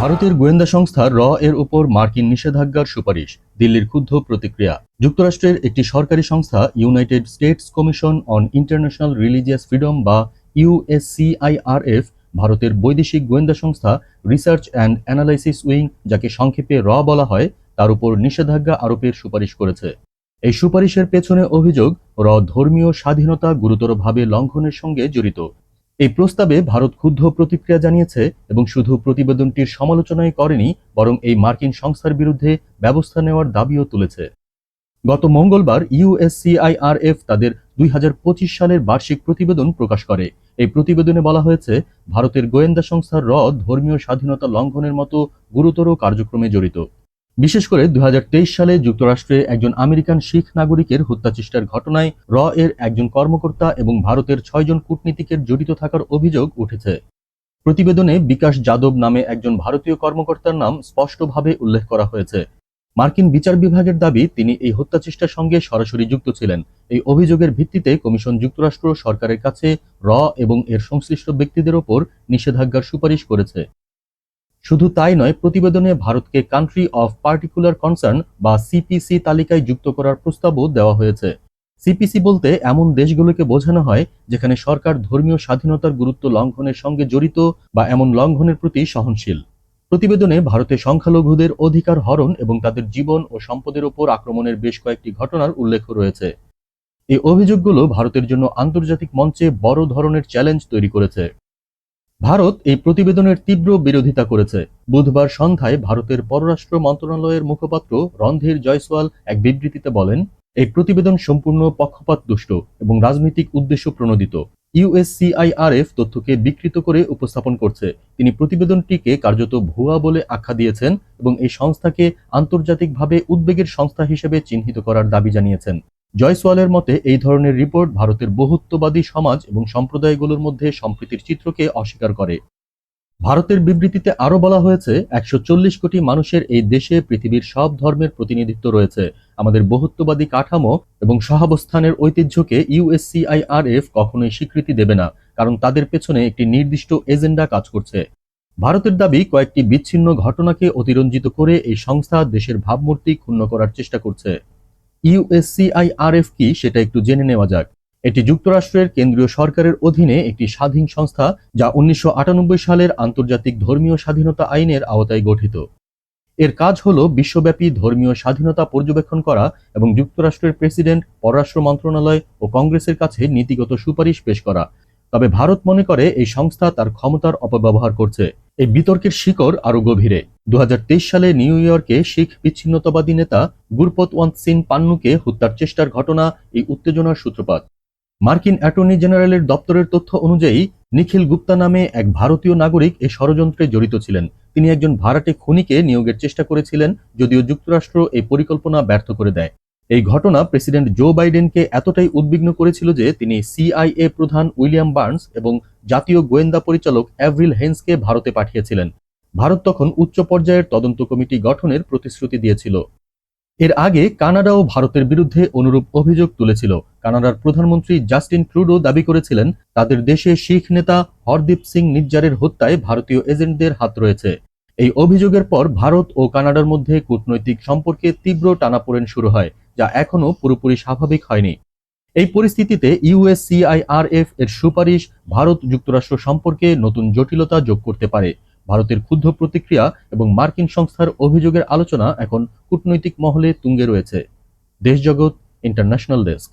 ভারতের গোয়েন্দা সংস্থা র এর উপর মার্কিন নিষেধাজ্ঞার সুপারিশ, দিল্লির ক্ষুব্ধ প্রতিক্রিয়া। যুক্তরাষ্ট্রের একটি সরকারি সংস্থা United States Commission on International Religious Freedom বা ইউএসসিআইআরএফ ভারতের বৈদেশিক গোয়েন্দা সংস্থা রিসার্চ অ্যান্ড অ্যানালাইসিস উইং যাকে সংক্ষেপে র বলা হয়, তার উপর নিষেধাজ্ঞা আরোপের সুপারিশ করেছে। এই সুপারিশের পেছনে অভিযোগ, র ধর্মীয় স্বাধীনতা গুরুতরভাবে লঙ্ঘনের সঙ্গে জড়িত। এই প্রস্তাবে ভারত ক্ষুব্ধ প্রতিক্রিয়া জানিয়েছে এবং শুধু প্রতিবেদনটির সমালোচনাই করেনি, বরং এই মার্কিন সংস্থার বিরুদ্ধে ব্যবস্থা নেওয়ার দাবিও তুলেছে। গত মঙ্গলবার ইউএসসিআইআরএফ তাদের দুই হাজার পঁচিশ সালের বার্ষিক প্রতিবেদন প্রকাশ করে। এই প্রতিবেদনে বলা হয়েছে, ভারতের গোয়েন্দা সংস্থার র ধর্মীয় স্বাধীনতা লঙ্ঘনের মতো গুরুতর কার্যক্রমে জড়িত। বিশেষ করে দু হাজার তেইশ সালে যুক্তরাষ্ট্রে একজন আমেরিকান শিখ নাগরিকের হত্যাচেষ্টার ঘটনায় র এর একজন কর্মকর্তা এবং ভারতের ছয়জন কূটনীতিকের জড়িত থাকার অভিযোগ উঠেছে। প্রতিবেদনে বিকাশ যাদব নামে একজন ভারতীয় কর্মকর্তার নাম স্পষ্টভাবে উল্লেখ করা হয়েছে। মার্কিন বিচার বিভাগের দাবি, তিনি এই হত্যাচেষ্টার সঙ্গে সরাসরি যুক্ত ছিলেন। এই অভিযোগের ভিত্তিতে কমিশন যুক্তরাষ্ট্র সরকারের কাছে র এবং এর সংশ্লিষ্ট ব্যক্তিদের ওপর নিষেধাজ্ঞার সুপারিশ করেছে। শুধু তাই নয়, প্রতিবেদনে ভারতকে কান্ট্রি অফ পার্টিকুলার কনসার্ন বা সিপিসি তালিকায় যুক্ত করার প্রস্তাবও দেওয়া হয়েছে। সিপিসি বলতে এমন দেশগুলোকে বোঝানো হয় যেখানে সরকার ধর্মীয় স্বাধীনতার গুরুত্ব লঙ্ঘনের সঙ্গে জড়িত বা এমন লঙ্ঘনের প্রতি সহনশীল। প্রতিবেদনে ভারতে সংখ্যালঘুদের অধিকার হরণ এবং তাদের জীবন ও সম্পদের ওপর আক্রমণের বেশ কয়েকটি ঘটনার উল্লেখ রয়েছে। এই অভিযোগগুলো ভারতের জন্য আন্তর্জাতিক মঞ্চে বড় ধরনের চ্যালেঞ্জ তৈরি করেছে। ভারত এই প্রতিবেদনের তীব্র বিরোধিতা করেছে। বুধবার সন্ধ্যায় ভারতের পররাষ্ট্র মন্ত্রণালয়ের মুখপাত্র রণধীর জয়সওয়াল এক বিবৃতিতে বলেন, এই প্রতিবেদন সম্পূর্ণ পক্ষপাত দুষ্ট এবং রাজনৈতিক উদ্দেশ্য প্রণোদিত। ইউএসসিআইআরএফ তথ্যকে বিকৃত করে উপস্থাপন করছে। তিনি প্রতিবেদনটিকে কার্যত ভুয়া বলে আখ্যা দিয়েছেন এবং এই সংস্থাকে আন্তর্জাতিকভাবে উদ্বেগের সংস্থা হিসেবে চিহ্নিত করার দাবি জানিয়েছেন। জয়সওয়ালের মতে, এই ধরনের রিপোর্ট ভারতের বহুত্ববাদী সমাজ এবং সম্প্রদায়গুলোর মধ্যে সম্প্রীতির চিত্রকে অস্বীকার করে। ভারতের বিবৃতিতে আরও বলা হয়েছে, একশো চল্লিশ কোটি মানুষের এই দেশে পৃথিবীর সব ধর্মের প্রতিনিধিত্ব রয়েছে। আমাদের বহুত্ববাদী কাঠামো এবং সহাবস্থানের ঐতিহ্যকে ইউএসসিআইআরএফ কখনোই স্বীকৃতি দেবে না, কারণ তাদের পেছনে একটি নির্দিষ্ট এজেন্ডা কাজ করছে। ভারতের দাবি, কয়েকটি বিচ্ছিন্ন ঘটনাকে অতিরঞ্জিত করে এই সংস্থা দেশের ভাবমূর্তি ক্ষুণ্ণ করার চেষ্টা করছে। ইউএসসিআইআরএফ কি সেটা একটু জেনে নেওয়া যাক। এটি যুক্তরাষ্ট্রের কেন্দ্রীয় সরকারের অধীনে একটি স্বাধীন সংস্থা যা উনিশশো আটানব্বই সালের আন্তর্জাতিক ধর্মীয় স্বাধীনতা আইনের আওতায় গঠিত। এর কাজ হল বিশ্বব্যাপী ধর্মীয় স্বাধীনতা পর্যবেক্ষণ করা এবং যুক্তরাষ্ট্রের প্রেসিডেন্ট, পররাষ্ট্র মন্ত্রণালয় ও কংগ্রেসের কাছে নীতিগত সুপারিশ পেশ করা। তবে ভারত মনে করে এই সংস্থা তার ক্ষমতার অপব্যবহার করছে। এই বিতর্কের শিকড় আরও গভীরে। দু হাজার তেইশ সালে নিউ ইয়র্কে শিখ বিচ্ছিন্নতাবাদী নেতা গুরপত গুরপতওয়ান্ত সিং পান্নুকে হত্যার চেষ্টার ঘটনা এই উত্তেজনার সূত্রপাত। মার্কিন অ্যাটর্নি জেনারেলের দপ্তরের তথ্য অনুযায়ী, নিখিল গুপ্তা নামে এক ভারতীয় নাগরিক এ ষড়যন্ত্রে জড়িত ছিলেন। তিনি একজন ভাড়াটে খুনিকে নিয়োগের চেষ্টা করেছিলেন, যদিও যুক্তরাষ্ট্র এই পরিকল্পনা ব্যর্থ করে দেয়। এই ঘটনা প্রেসিডেন্ট জো বাইডেনকে এতটাই উদ্বিগ্ন করেছিল যে তিনি সিআইএ প্রধান উইলিয়াম বার্নস এবং জাতীয় গোয়েন্দা পরিচালক অ্যাভ্রিল হেন্সকে ভারতে পাঠিয়েছিলেন। ভারত তখন উচ্চ পর্যায়ের তদন্ত কমিটি গঠনের প্রতিশ্রুতি দিয়েছিল। এর আগে কানাডাও ভারতের বিরুদ্ধে অনুরূপ অভিযোগ তুলেছিল। কানাডার প্রধানমন্ত্রী জাস্টিন ট্রুডো দাবি করেছিলেন, তাদের দেশে শিখ নেতা হরদীপ সিং নিজ্জারের হত্যায় ভারতীয় এজেন্টদের হাত রয়েছে। এই অভিযোগের পর ভারত ও কানাডার মধ্যে কূটনৈতিক সম্পর্কে তীব্র টানাপোড়েন শুরু হয়, যা এখনও পুরোপুরি স্বাভাবিক হয়নি। এই পরিস্থিতিতে ইউএসসিআইআরএফ এর সুপারিশ ভারত যুক্তরাষ্ট্র সম্পর্কে নতুন জটিলতা যোগ করতে পারে। ভারতের ক্ষুব্ধ প্রতিক্রিয়া এবং মার্কিন সংস্থার অভিযোগের আলোচনা এখন কূটনৈতিক মহলে তুঙ্গে রয়েছে। দেশজগৎ ইন্টারন্যাশনাল ডেস্ক।